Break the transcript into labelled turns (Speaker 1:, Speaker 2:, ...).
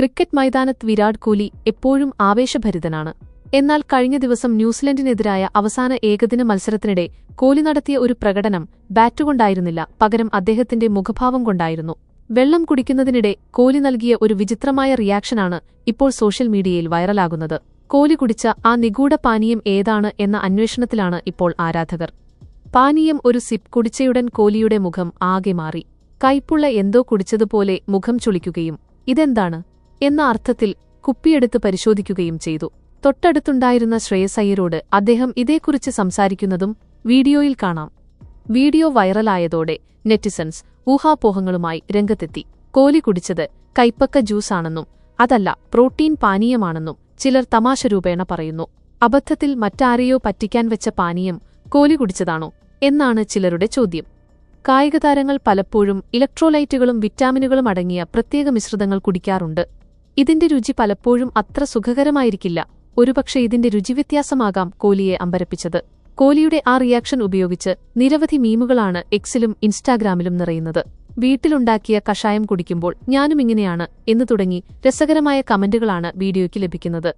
Speaker 1: Cricket മൈതാനത്ത് വിരാട് കോഹ്ലി എപ്പോഴും ആവേശഭരിതനാണ്. എന്നാൽ കഴിഞ്ഞ ദിവസം ന്യൂസിലൻഡിനെതിരായ അവസാന ഏകദിന മത്സരത്തിനിടെ കോഹ്ലി നടത്തിയ ഒരു പ്രകടനം ബാറ്റുകൊണ്ടായിരുന്നില്ല പകരം അദ്ദേഹത്തിന്റെ മുഖഭാവം കൊണ്ടായിരുന്നു. വെള്ളം കുടിക്കുന്നതിനിടെ കോഹ്ലി നൽകിയ ഒരു വിചിത്രമായ റിയാക്ഷനാണ് ഇപ്പോൾ സോഷ്യൽ മീഡിയയിൽ വൈറലാകുന്നത്. കോഹ്ലി കുടിച്ച ആ നിഗൂഢ പാനീയം ഏതാണ് എന്ന അന്വേഷണത്തിലാണ് ഇപ്പോൾ ആരാധകർ. പാനീയം ഒരു സിപ്പ് കുടിച്ചയുടൻ കോഹ്ലിയുടെ മുഖം ആകെ മാറി. കൈപ്പുള്ള എന്തോ കുടിച്ചതുപോലെ മുഖം ചുളിക്കുകയും. ഇതെന്താണ്? എന്ന അർത്ഥത്തിൽ കുപ്പിയെടുത്ത് പരിശോധിക്കുകയും ചെയ്തു. തൊട്ടടുത്തുണ്ടായിരുന്ന ശ്രേയസ് അയ്യരോട് അദ്ദേഹം ഇതേക്കുറിച്ച് സംസാരിക്കുന്നതും വീഡിയോയിൽ കാണാം. വീഡിയോ വൈറലായതോടെ നെറ്റിസൺസ് ഊഹാപോഹങ്ങളുമായി രംഗത്തെത്തി. കോലി കുടിച്ചത് കൈപ്പക്ക ജ്യൂസാണെന്നും അതല്ല പ്രോട്ടീൻ പാനീയമാണെന്നും ചിലർ തമാശ രൂപേണ പറയുന്നു. അബദ്ധത്തിൽ മറ്റാരെയോ പറ്റിക്കാൻ വെച്ച പാനീയം കോലി കുടിച്ചതാണോ എന്നാണ് ചിലരുടെ ചോദ്യം. കായികതാരങ്ങൾ പലപ്പോഴും ഇലക്ട്രോലൈറ്റുകളും വിറ്റാമിനുകളും അടങ്ങിയ പ്രത്യേക മിശ്രിതങ്ങൾ കുടിക്കാറുണ്ട്. ഇതിന്റെ രുചി പലപ്പോഴും അത്ര സുഖകരമായിരിക്കില്ല. ഒരുപക്ഷെ ഇതിന്റെ രുചിവ്യത്യാസമാകാം കോലിയെ അമ്പരപ്പിച്ചത്. കോലിയുടെ ആ റിയാക്ഷൻ ഉപയോഗിച്ച് നിരവധി മീമുകളാണ് എക്സിലും ഇൻസ്റ്റാഗ്രാമിലും നിറയുന്നത്. വീട്ടിലുണ്ടാക്കിയ കഷായം കുടിക്കുമ്പോൾ ഞാനും ഇങ്ങനെയാണ് എന്ന് തുടങ്ങി രസകരമായ കമന്റുകളാണ് വീഡിയോയ്ക്ക് ലഭിക്കുന്നത്.